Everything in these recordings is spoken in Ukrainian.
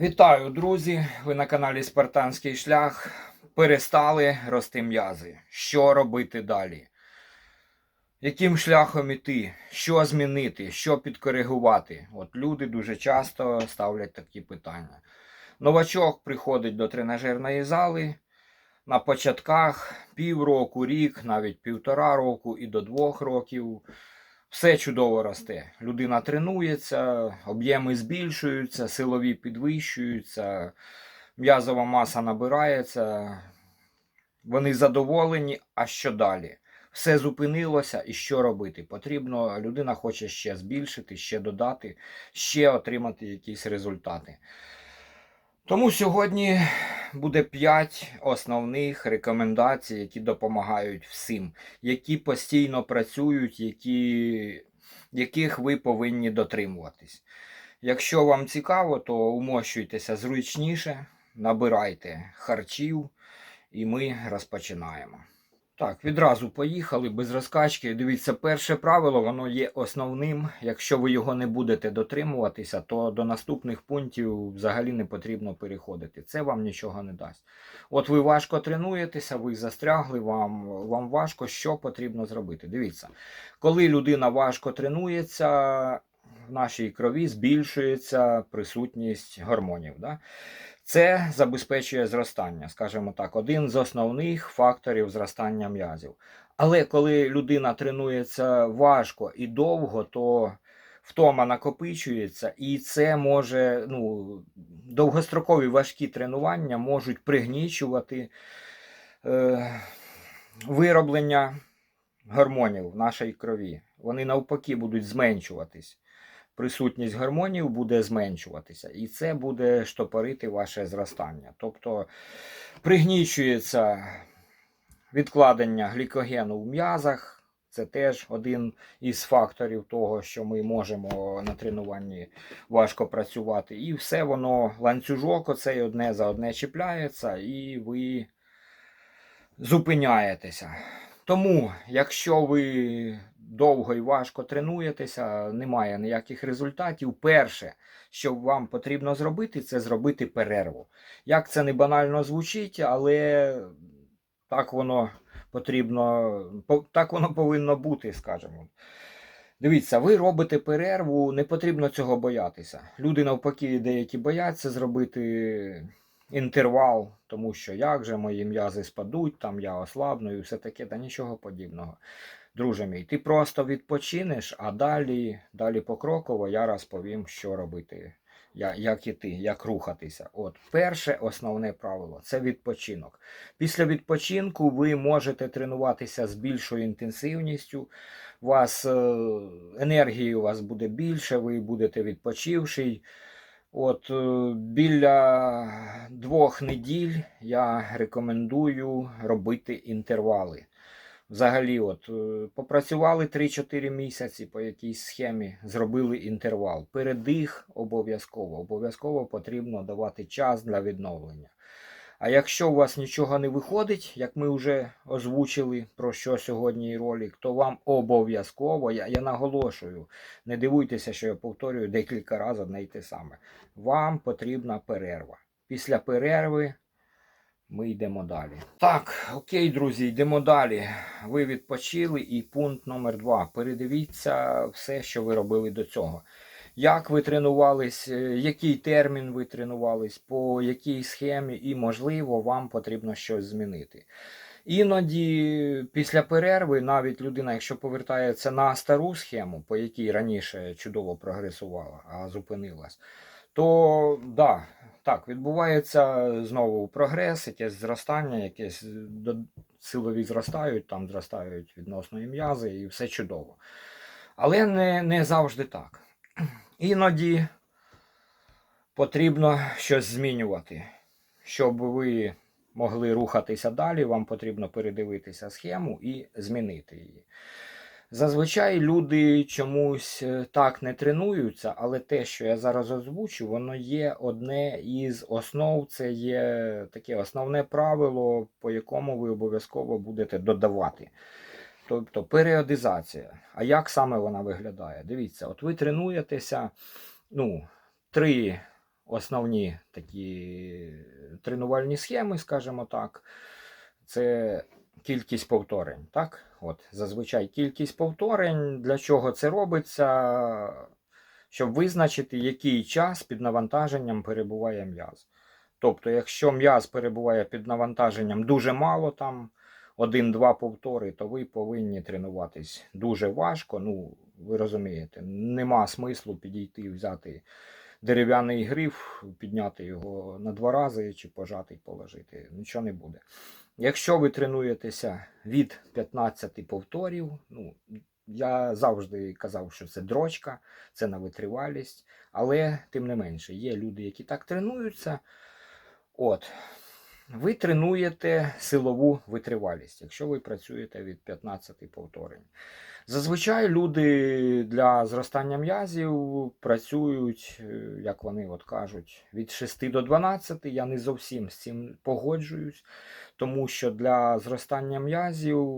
Вітаю, друзі! Ви на каналі Спартанський шлях. Перестали рости м'язи. Що робити далі? Яким шляхом іти? Що змінити? Що підкоригувати? От люди дуже часто ставлять такі питання. Новачок приходить до тренажерної зали на початках півроку, рік, навіть півтора року і до двох років. Все чудово росте. Людина тренується, об'єми збільшуються, силові підвищуються, м'язова маса набирається. Вони задоволені, а що далі? Все зупинилося, і що робити? Потрібно, людина хоче ще збільшити, ще додати, ще отримати якісь результати. Тому сьогодні буде 5 основних рекомендацій, які допомагають всім, які постійно працюють, які, яких ви повинні дотримуватись. Якщо вам цікаво, то умощуйтеся зручніше, набирайте харчів, і ми розпочинаємо. Так, відразу поїхали без розкачки. Дивіться, перше правило, воно є основним. Якщо ви його не будете дотримуватися, то до наступних пунктів взагалі не потрібно переходити. Це вам нічого не дасть. От ви важко тренуєтеся, ви застрягли, вам, вам важко, що потрібно зробити. Дивіться, коли людина важко тренується, в нашій крові збільшується присутність гормонів. Да? Це забезпечує зростання, скажімо так, один з основних факторів зростання м'язів. Але коли людина тренується важко і довго, то втома накопичується, і це може ну, довгострокові важкі тренування можуть пригнічувати е, вироблення гормонів в нашій крові. Вони навпаки будуть зменшуватись присутність гормонів буде зменшуватися, і це буде штопорити ваше зростання. Тобто пригнічується відкладення глікогену в м'язах. Це теж один із факторів того, що ми можемо на тренуванні важко працювати. І все воно, ланцюжок, оцей одне за одне чіпляється, і ви зупиняєтеся. Тому, якщо ви довго і важко тренуєтеся, немає ніяких результатів. Перше, що вам потрібно зробити, це зробити перерву. Як це не банально звучить, але так воно потрібно, так воно повинно бути, скажімо. Дивіться, ви робите перерву, не потрібно цього боятися. Люди навпаки, деякі бояться зробити інтервал, тому що як же мої м'язи спадуть, там я ослабну і все таке, та нічого подібного. Друже мій, ти просто відпочинеш, а далі, далі покроково я розповім, що робити, як іти, як рухатися. От перше основне правило це відпочинок. Після відпочинку ви можете тренуватися з більшою інтенсивністю. У вас е, енергії у вас буде більше, ви будете відпочивший. От е, біля двох неділь я рекомендую робити інтервали. Взагалі, от е, попрацювали 3-4 місяці по якійсь схемі, зробили інтервал. Передих обов'язково. Обов'язково потрібно давати час для відновлення. А якщо у вас нічого не виходить, як ми вже озвучили про що сьогодні ролик, то вам обов'язково, я, я наголошую, не дивуйтеся, що я повторюю декілька разів одне й те саме. Вам потрібна перерва. Після перерви ми йдемо далі. Так, окей, друзі, йдемо далі. Ви відпочили і пункт номер два. Передивіться все, що ви робили до цього. Як ви тренувались, е, який термін ви тренувались, по якій схемі, і, можливо, вам потрібно щось змінити. Іноді після перерви навіть людина, якщо повертається на стару схему, по якій раніше чудово прогресувала, а зупинилась, то да, так, відбувається знову прогрес, якесь зростання, якесь силові зростають, там зростають відносно і м'язи, і все чудово. Але не, не завжди так. Іноді потрібно щось змінювати. Щоб ви могли рухатися далі, вам потрібно передивитися схему і змінити її. Зазвичай люди чомусь е, так не тренуються, але те, що я зараз озвучу, воно є одне із основ, це є таке основне правило, по якому ви обов'язково будете додавати. Тобто періодизація. А як саме вона виглядає? Дивіться, от ви тренуєтеся ну, три основні такі тренувальні схеми, скажімо так, це кількість повторень. Так? От, зазвичай кількість повторень. Для чого це робиться? Щоб визначити, який час під навантаженням перебуває м'яз. Тобто, якщо м'яз перебуває під навантаженням дуже мало, там один-два повтори, то ви повинні тренуватись дуже важко. Ну, ви розумієте, нема смислу підійти, і взяти дерев'яний гриф, підняти його на два рази чи пожати і положити. Нічого не буде. Якщо ви тренуєтеся від 15 повторів, ну, я завжди казав, що це дрочка, це на витривалість, але тим не менше, є люди, які так тренуються. От, ви тренуєте силову витривалість, якщо ви працюєте від 15 повторень. Зазвичай люди для зростання м'язів працюють, е, як вони от кажуть, від 6 до 12. Я не зовсім з цим погоджуюсь, тому що для зростання м'язів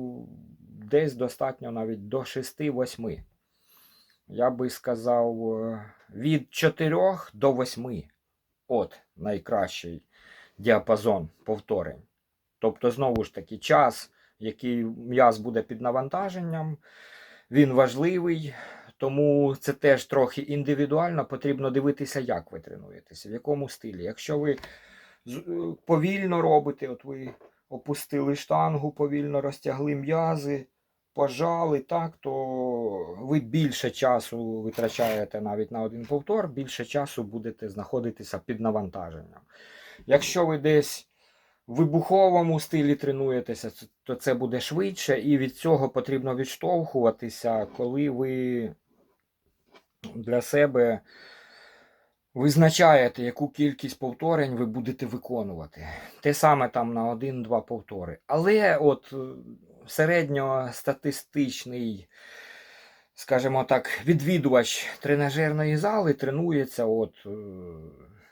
десь достатньо навіть до 6-8. Я би сказав, е, від 4 до 8. От найкращий діапазон повторень. Тобто, знову ж таки, час, який м'яз буде під навантаженням, він важливий, тому це теж трохи індивідуально. Потрібно дивитися, як ви тренуєтеся, в якому стилі. Якщо ви е, повільно робите, от ви опустили штангу, повільно розтягли м'язи, пожали, так, то ви більше часу витрачаєте навіть на один повтор, більше часу будете знаходитися під навантаженням. Якщо ви десь вибуховому стилі тренуєтеся, то це буде швидше, і від цього потрібно відштовхуватися, коли ви для себе визначаєте, яку кількість повторень ви будете виконувати. Те саме там на один-два повтори. Але от е, середньостатистичний, скажімо так, відвідувач тренажерної зали тренується от е,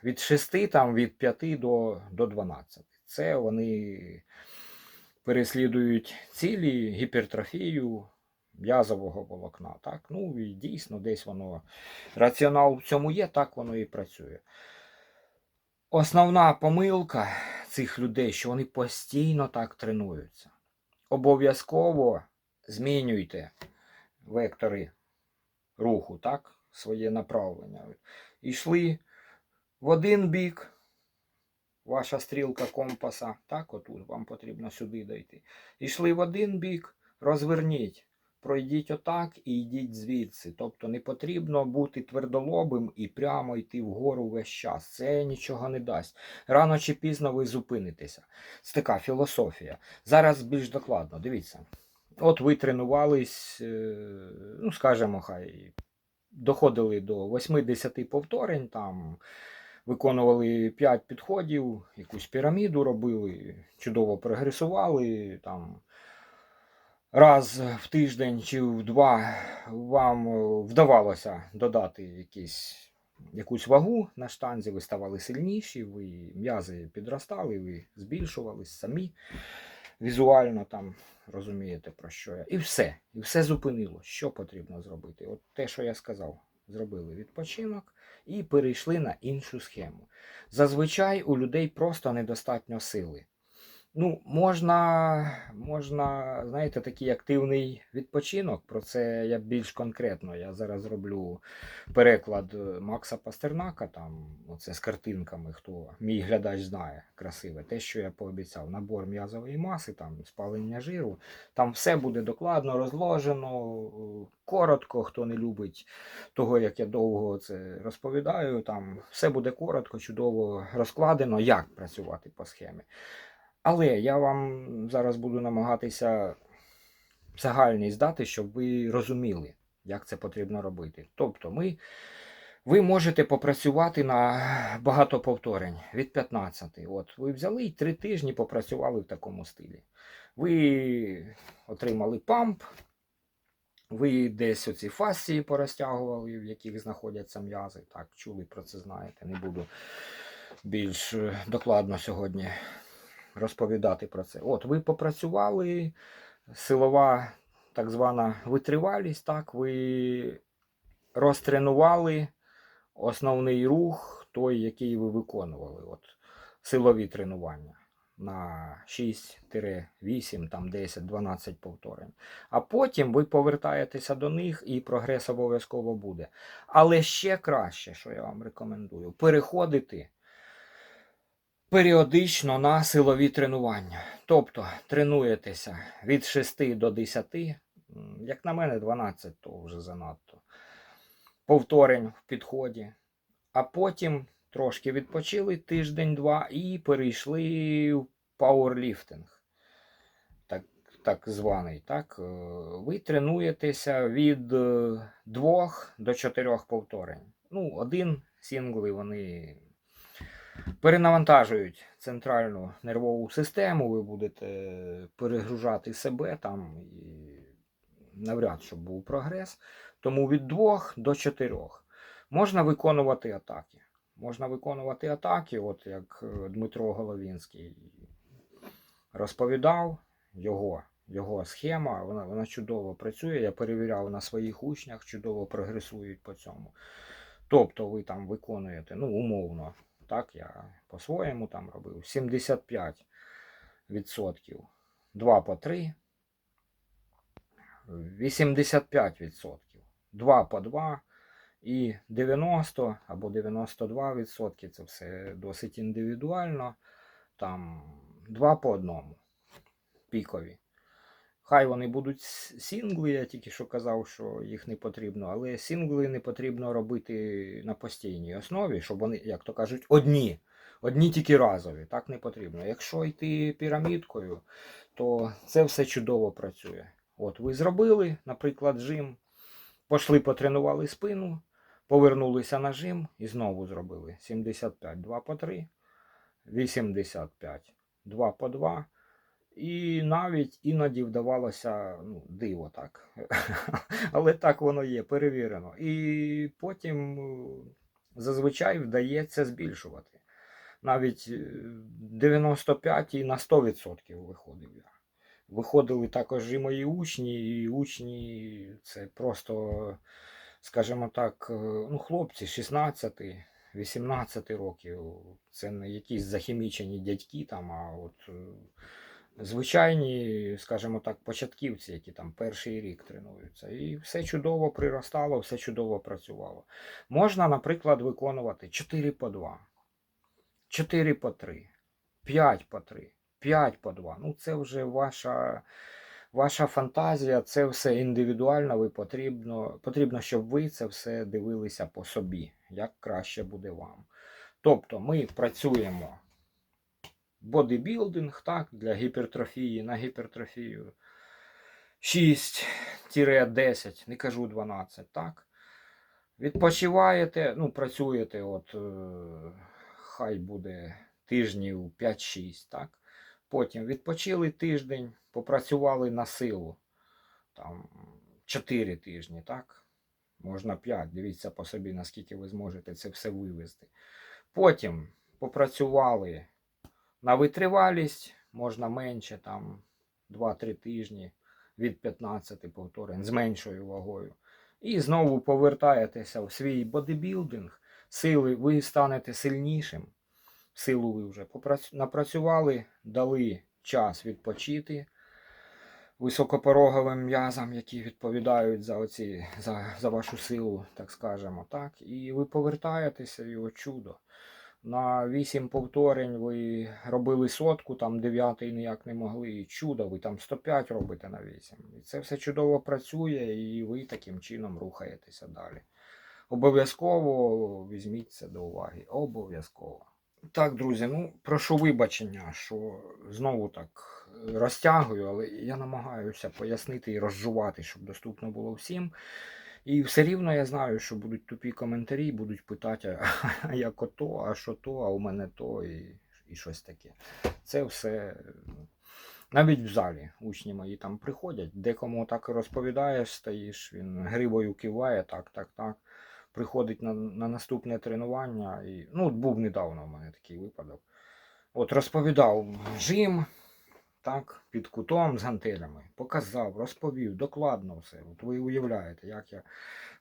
від 6, там, від 5 до, до 12. Це вони переслідують цілі, гіпертрофію м'язового волокна. Так? Ну і дійсно, десь воно раціонал в цьому є, так воно і працює. Основна помилка цих людей, що вони постійно так тренуються. Обов'язково змінюйте вектори руху, так? своє направлення. Ішли в один бік, ваша стрілка компаса, так, отут вам потрібно сюди дойти. Ішли в один бік, розверніть, пройдіть отак і йдіть звідси. Тобто не потрібно бути твердолобим і прямо йти вгору весь час. Це нічого не дасть. Рано чи пізно ви зупинитеся. Це така філософія. Зараз більш докладно, дивіться. От ви тренувались, е, ну, скажімо, хай доходили до 80 повторень, там виконували 5 підходів, якусь піраміду робили, чудово прогресували. Там, раз в тиждень чи в два вам е, вдавалося додати якісь, якусь вагу на штанзі, ви ставали сильніші, ви м'язи підростали, ви збільшувались самі візуально там розумієте про що я. І все. І все зупинило. Що потрібно зробити? От те, що я сказав, зробили відпочинок і перейшли на іншу схему. Зазвичай у людей просто недостатньо сили. Ну, можна, можна, знаєте, такий активний відпочинок. Про це я більш конкретно. Я зараз зроблю переклад е, Макса Пастернака, там, оце з картинками, хто мій глядач знає красиве. Те, що я пообіцяв, набор м'язової маси, там, спалення жиру. Там все буде докладно розложено, е, коротко, хто не любить того, як я довго це розповідаю. Там все буде коротко, чудово розкладено, як працювати по схемі. Але я вам зараз буду намагатися загальність дати, щоб ви розуміли, як це потрібно робити. Тобто, ми, ви можете попрацювати на багато повторень від 15. От ви взяли і три тижні попрацювали в такому стилі. Ви отримали памп, ви десь оці фасції порозтягували, в яких знаходяться м'язи. Так, чули про це, знаєте. Не буду більш е, докладно сьогодні розповідати про це. От, ви попрацювали, силова так звана витривалість, так, ви розтренували основний рух, той, який ви виконували. От, силові тренування на 6-8, там 10-12 повторень. А потім ви повертаєтеся до них і прогрес обов'язково буде. Але ще краще, що я вам рекомендую, переходити періодично на силові тренування. Тобто тренуєтеся від 6 до 10, як на мене, 12 то вже занадто. Повторень в підході. А потім трошки відпочили тиждень-два і перейшли в пауерліфтинг. Так, так званий. Так? Е, Ви тренуєтеся від 2 до 4 повторень. Ну, один сінгли вони перенавантажують центральну нервову систему, ви будете перегружати себе там і навряд щоб був прогрес. Тому від 2 до 4 можна виконувати атаки. Можна виконувати атаки, от як е, Дмитро Головінський розповідав, його, його схема, вона, вона чудово працює. Я перевіряв на своїх учнях, чудово прогресують по цьому. Тобто ви там виконуєте, ну, умовно, так, я по-своєму там робив 75%, 2 по 3, 85%, 2 по 2 і 90 або 92% це все досить індивідуально. Там 2 по одному пікові. Хай вони будуть сінгли, я тільки що казав, що їх не потрібно, але сінгли не потрібно робити на постійній основі, щоб вони, як то кажуть, одні. Одні тільки разові, так не потрібно. Якщо йти пірамідкою, то це все чудово працює. От ви зробили, наприклад, жим, пішли, потренували спину, повернулися на жим і знову зробили 75, 2 по 3, 85, 2 по 2. І навіть іноді вдавалося ну, диво так. Але так воно є, перевірено. І потім е, зазвичай вдається збільшувати. Навіть е, 95 і на 100% виходив я. Виходили також і мої учні, і учні це просто, скажімо так, е, ну, хлопці 16, 18 років. Це не якісь захімічені дядьки там, а от. Звичайні, скажімо так, початківці, які там перший рік тренуються. І все чудово приростало, все чудово працювало. Можна, наприклад, виконувати 4 по 2, 4 по 3, 5 по 3, 5 по 2. Ну, це вже ваша. Ваша фантазія, це все індивідуально, ви потрібно, потрібно, щоб ви це все дивилися по собі, як краще буде вам. Тобто ми працюємо бодибілдинг, так, для гіпертрофії на гіпертрофію 6-10, не кажу 12, так. Відпочиваєте, ну, працюєте, от, е, хай буде тижнів 5-6, так. Потім відпочили тиждень, попрацювали на силу, там 4 тижні, так. Можна 5, дивіться по собі, наскільки ви зможете це все вивести. Потім попрацювали на витривалість можна менше, там 2-3 тижні від 15 повторень з меншою вагою. І знову повертаєтеся в свій бодибілдинг, сили, ви станете сильнішим. Силу ви вже напрацювали, дали час відпочити високопороговим м'язам, які відповідають за, оці, за, за вашу силу, так скажемо. Так? І ви повертаєтеся, і о чудо. На 8 повторень ви робили сотку, там 9 ніяк не могли. І чудо, ви там 105 робите на 8. І це все чудово працює, і ви таким чином рухаєтеся далі. Обов'язково візьміть це до уваги. Обов'язково. Так, друзі, ну прошу вибачення, що знову так е, розтягую, але я намагаюся пояснити і розжувати, щоб доступно було всім. І все рівно я знаю, що будуть тупі коментарі, будуть питати, а як ото, а що то, а у мене то, і, і щось таке. Це все. ну, Навіть в залі учні мої там приходять, декому так розповідаєш, стоїш, він грибою киває, так, так, так. Приходить на, на наступне тренування. І, ну, був недавно в мене такий випадок. От розповідав жим, так, під кутом з гантелями, показав, розповів, докладно все. От ви уявляєте, як я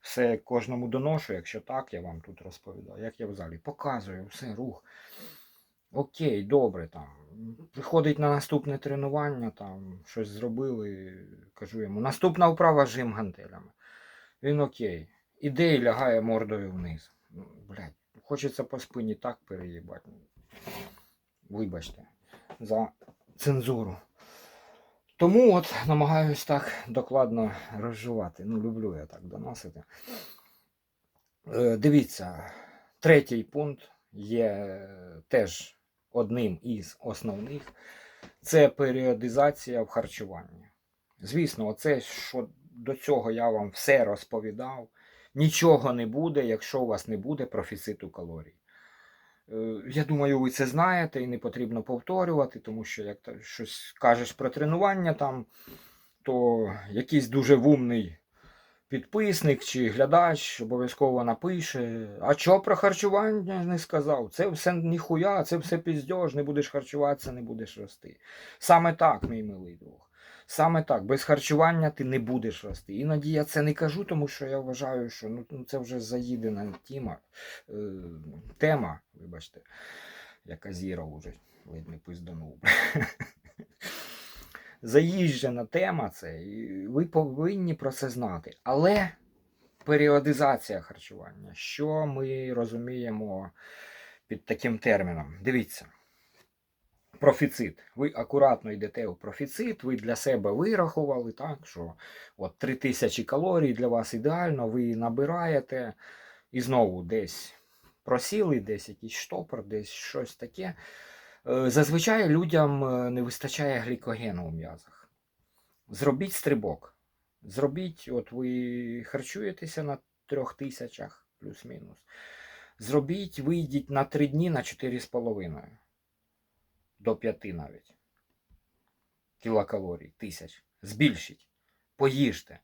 все кожному доношу, якщо так, я вам тут розповідаю, як я в залі показую, все, рух. Окей, добре там. Приходить на наступне тренування, там щось зробили, кажу йому, наступна вправа жим гантелями. Він окей. Іде і лягає мордою вниз. Ну, Блядь, хочеться по спині так переїбати. Вибачте за цензуру. Тому от намагаюсь так докладно розживати. Ну, люблю я так доносити. Е, дивіться, третій пункт є теж одним із основних. Це періодизація в харчуванні. Звісно, оце, що до цього я вам все розповідав. Нічого не буде, якщо у вас не буде профіциту калорій. Е, Я думаю, ви це знаєте і не потрібно повторювати, тому що як то щось кажеш про тренування там, то якийсь дуже вумний підписник чи глядач обов'язково напише: А що про харчування не сказав? Це все ніхуя, це все піздьож, не будеш харчуватися, не будеш рости. Саме так, мій милий друг. Саме так, без харчування ти не будеш рости. Іноді я це не кажу, тому що я вважаю, що ну, ну, це вже заїдена тема, е, тема, вибачте, яка зіра вже ледь не пизданув. Заїжджена тема це, і ви повинні про це знати. Але періодизація харчування, що ми розуміємо під таким терміном? Дивіться. Профіцит. Ви акуратно йдете у профіцит, ви для себе вирахували, так, що от 3000 калорій для вас ідеально, ви набираєте і знову десь просіли, десь якийсь штопор, десь щось таке. Е, Зазвичай людям е, не вистачає глікогену у м'язах. Зробіть стрибок. Зробіть, от ви харчуєтеся на трьох тисячах плюс-мінус. Зробіть, вийдіть на 3 дні на 4,5 до 5 навіть. Кілокалорій, тисяч. Збільшіть. Поїжте.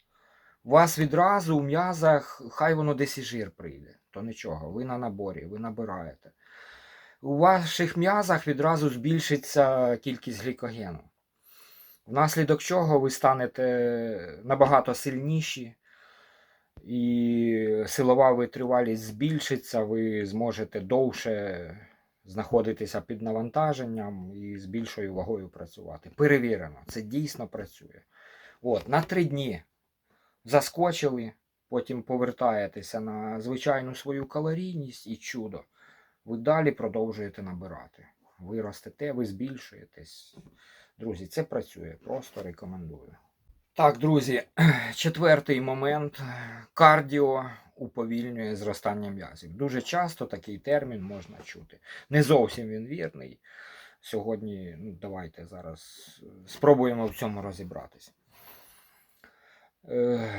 У вас відразу у м'язах, хай воно десь і жир прийде. То нічого, ви на наборі, ви набираєте. У ваших м'язах відразу збільшиться кількість глікогену. Внаслідок чого ви станете набагато сильніші, і силова витривалість збільшиться, ви зможете довше знаходитися під навантаженням і з більшою вагою працювати. Перевірено, це дійсно працює. От, на три дні заскочили, потім повертаєтеся на звичайну свою калорійність і чудо. Ви далі продовжуєте набирати. Ви ростете, ви збільшуєтесь. Друзі, це працює, просто рекомендую. Так, друзі, четвертий момент. Кардіо уповільнює зростання м'язів. Дуже часто такий термін можна чути. Не зовсім він вірний. Сьогодні, ну, давайте зараз спробуємо в цьому розібратися. Е,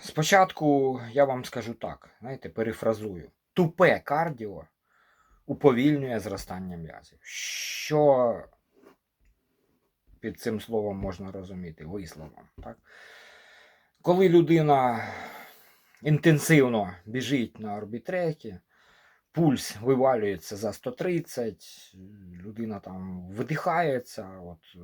Спочатку я вам скажу так, знаєте, перефразую. Тупе кардіо уповільнює зростання м'язів. Що під цим словом можна розуміти, висловом. Так? Коли людина інтенсивно біжить на орбітрекі, пульс вивалюється за 130, людина там видихається, от е,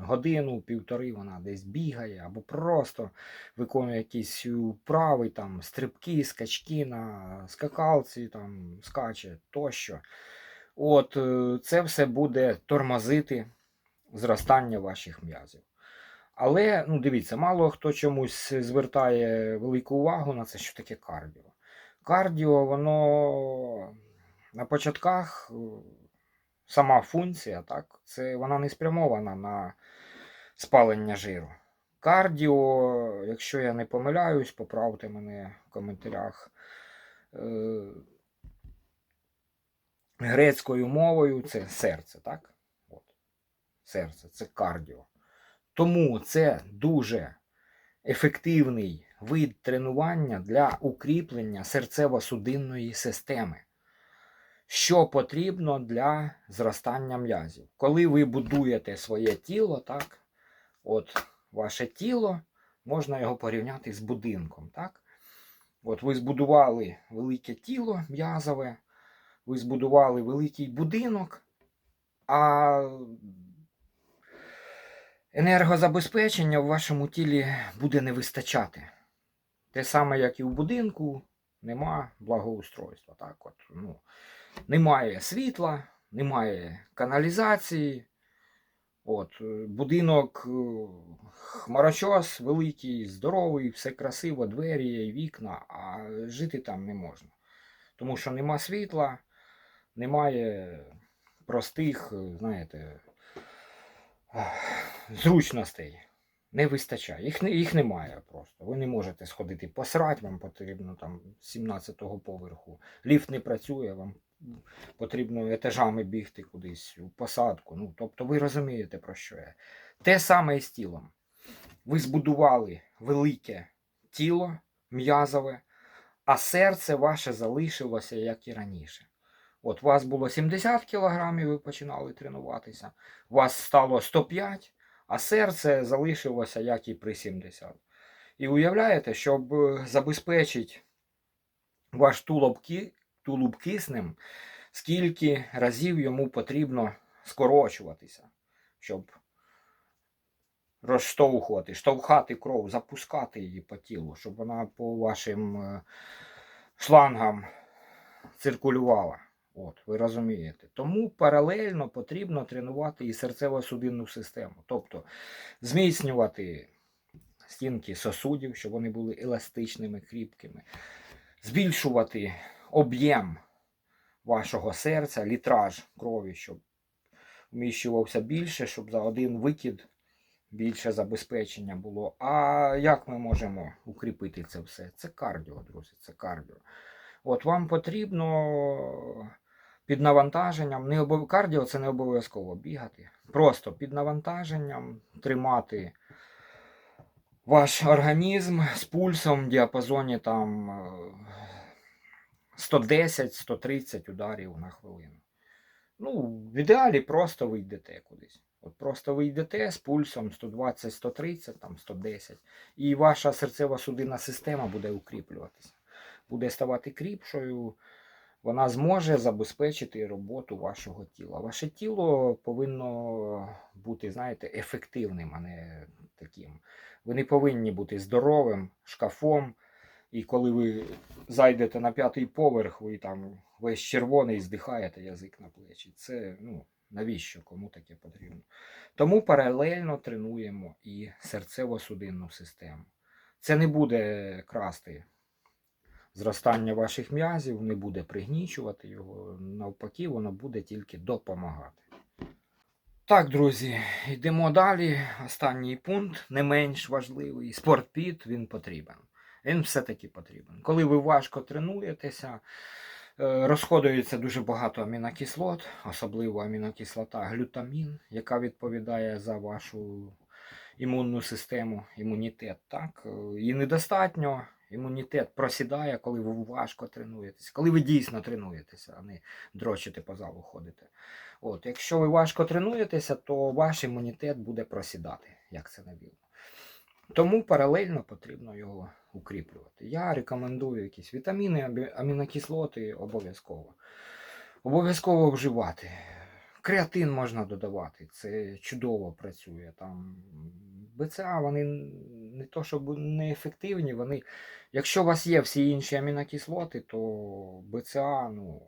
годину, півтори вона десь бігає, або просто виконує якісь вправи, там, стрибки, скачки на скакалці, там, скаче тощо. От е, це все буде тормозити зростання ваших м'язів. Але, ну, дивіться, мало хто чомусь звертає велику увагу на це, що таке кардіо. Кардіо, воно на початках е, сама функція, так, це вона не спрямована на спалення жиру. Кардіо, якщо я не помиляюсь, поправте мене в коментарях. е, Грецькою мовою це серце, так? Серце це кардіо. Тому це дуже ефективний вид тренування для укріплення серцево-судинної системи. Що потрібно для зростання м'язів? Коли ви будуєте своє тіло, так, от ваше тіло, можна його порівняти з будинком. так? От ви збудували велике тіло м'язове, ви збудували великий будинок, а енергозабезпечення в вашому тілі буде не вистачати. Те саме, як і в будинку, нема благоустройства. Так от, ну, немає світла, немає каналізації. От, будинок е, хмарочос великий, здоровий, все красиво, двері вікна, а жити там не можна. Тому що нема світла, немає простих, е, знаєте, зручностей. Не вистачає. Їх, їх немає просто. Ви не можете сходити посрать, вам потрібно там 17-го поверху. Ліфт не працює, вам потрібно етажами бігти кудись у посадку. Ну, тобто ви розумієте, про що я. Те саме і з тілом. Ви збудували велике тіло м'язове, а серце ваше залишилося, як і раніше. От вас було 70 кілограмів, ви починали тренуватися, вас стало 105, а серце залишилося, як і при 70. І уявляєте, щоб е, забезпечити ваш тулуб, тулуб киснем, скільки разів йому потрібно скорочуватися, щоб розштовхувати, штовхати кров, запускати її по тілу, щоб вона по вашим е, шлангам циркулювала. От, ви розумієте. Тому паралельно потрібно тренувати і серцево-судинну систему. Тобто зміцнювати стінки сосудів, щоб вони були еластичними, кріпкими, збільшувати об'єм вашого серця, літраж крові, щоб вміщувався більше, щоб за один викид більше забезпечення було. А як ми можемо укріпити це все? Це кардіо, друзі, це кардіо. От вам потрібно під навантаженням, не обов... кардіо це не обов'язково бігати. Просто під навантаженням тримати ваш організм з пульсом в діапазоні там е, 110-130 ударів на хвилину. Ну, в ідеалі просто ви йдете кудись. От просто ви йдете з пульсом 120-130, там 110, і ваша серцево-судинна система буде укріплюватися. Буде ставати кріпшою, вона зможе забезпечити роботу вашого тіла. Ваше тіло повинно бути, знаєте, ефективним, а не таким. Ви не повинні бути здоровим шкафом. І коли ви зайдете на п'ятий поверх, ви там весь червоний здихаєте язик на плечі. Це ну, навіщо кому таке потрібно? Тому паралельно тренуємо і серцево-судинну систему. Це не буде красти зростання ваших м'язів, не буде пригнічувати його. Навпаки, воно буде тільки допомагати. Так, друзі, йдемо далі. Останній пункт, не менш важливий. Спортпіт він потрібен. Він все-таки потрібен. Коли ви важко тренуєтеся, е, розходується дуже багато амінокислот, особливо амінокислота глютамін, яка відповідає за вашу імунну систему, імунітет. Так? Е, І недостатньо. Імунітет просідає, коли ви важко тренуєтесь, коли ви дійсно тренуєтеся, а не дрочите по залу ходите. От, якщо ви важко тренуєтеся, то ваш імунітет буде просідати, як це дивно. Тому паралельно потрібно його укріплювати. Я рекомендую якісь вітаміни, амі- амінокислоти обов'язково. Обов'язково вживати. Креатин можна додавати, це чудово працює. Там БЦА, вони не то, щоб не ефективні, вони, якщо у вас є всі інші амінокислоти, то БЦА, ну,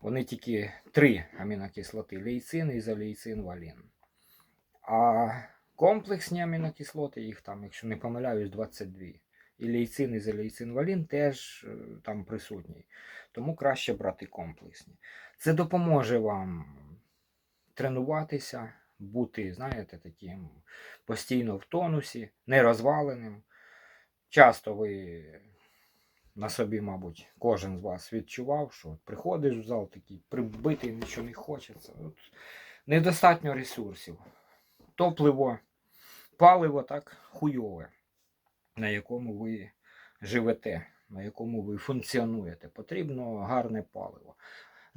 вони тільки три амінокислоти: лейцин, ізолейцин, валін. А комплексні амінокислоти, їх там, якщо не помиляюсь, 22. І лейцин, ізолейцин, валін теж е, там присутній. Тому краще брати комплексні. Це допоможе вам тренуватися, бути, знаєте, таким постійно в тонусі, не розваленим. Часто ви на собі, мабуть, кожен з вас відчував, що приходиш в зал такий прибитий, нічого не хочеться. От недостатньо ресурсів. Топливо, паливо так хуйове, на якому ви живете, на якому ви функціонуєте. Потрібно гарне паливо.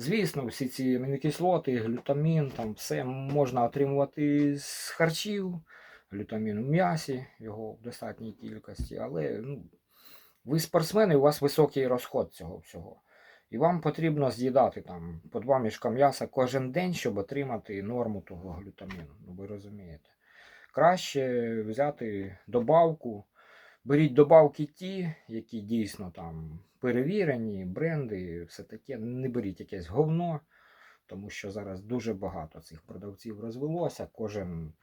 Звісно, всі ці амінокислоти, глютамін, там все можна отримувати з харчів, глютамін в м'ясі, його в достатній кількості, але ну, ви спортсмени, у вас високий розход цього всього. І вам потрібно з'їдати там по два мішка м'яса кожен день, щоб отримати норму того глютаміну. Ну ви розумієте. Краще взяти добавку. Беріть добавки ті, які дійсно там перевірені, бренди, все таке. Не беріть якесь говно, тому що зараз дуже багато цих продавців розвелося. Кожен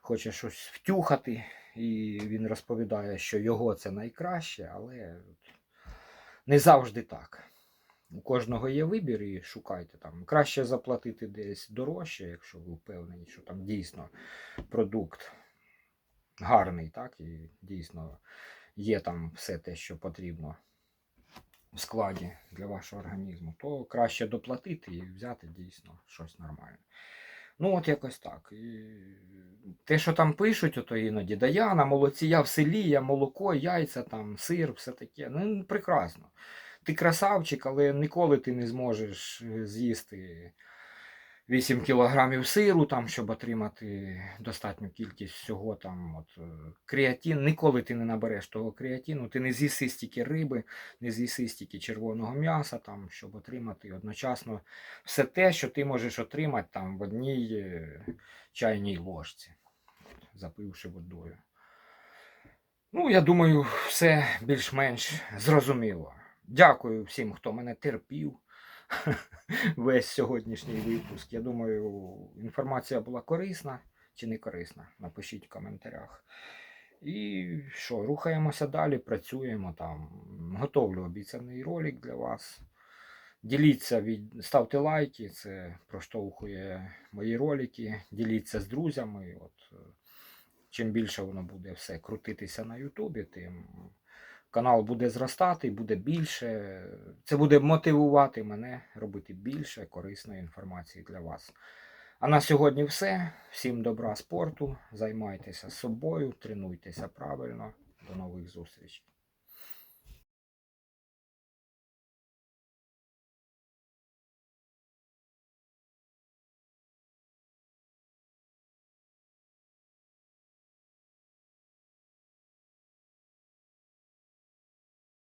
хоче щось втюхати, і він розповідає, що його це найкраще, але не завжди так. У кожного є вибір і шукайте там. Краще заплатити десь дорожче, якщо ви впевнені, що там дійсно продукт гарний, так, і дійсно є там все те, що потрібно складі для вашого організму, то краще доплатити і взяти дійсно щось нормальне. Ну, от якось так. І те, що там пишуть, ото іноді, да я на молоці, я в селі, я молоко, яйця, там, сир, все таке. Ну, прекрасно. Ти красавчик, але ніколи ти не зможеш е, з'їсти 8 кілограмів сиру, там, щоб отримати достатню кількість всього там, от, е, креатин. Ніколи ти не набереш того креатину, ти не з'їси стільки риби, не з'їси стільки червоного м'яса, там, щоб отримати одночасно все те, що ти можеш отримати там, в одній е, чайній ложці, запивши водою. Ну, я думаю, все більш-менш зрозуміло. Дякую всім, хто мене терпів весь сьогоднішній випуск. Я думаю, інформація була корисна чи не корисна. Напишіть в коментарях. І що, рухаємося далі, працюємо там. Готовлю обіцяний ролик для вас. Діліться, від... ставте лайки, це проштовхує мої ролики. Діліться з друзями. От, е, чим більше воно буде все крутитися на Ютубі, тим канал буде зростати, буде більше. Це буде мотивувати мене робити більше корисної інформації для вас. А на сьогодні все. Всім добра спорту, займайтеся собою, тренуйтеся правильно. До нових зустрічей.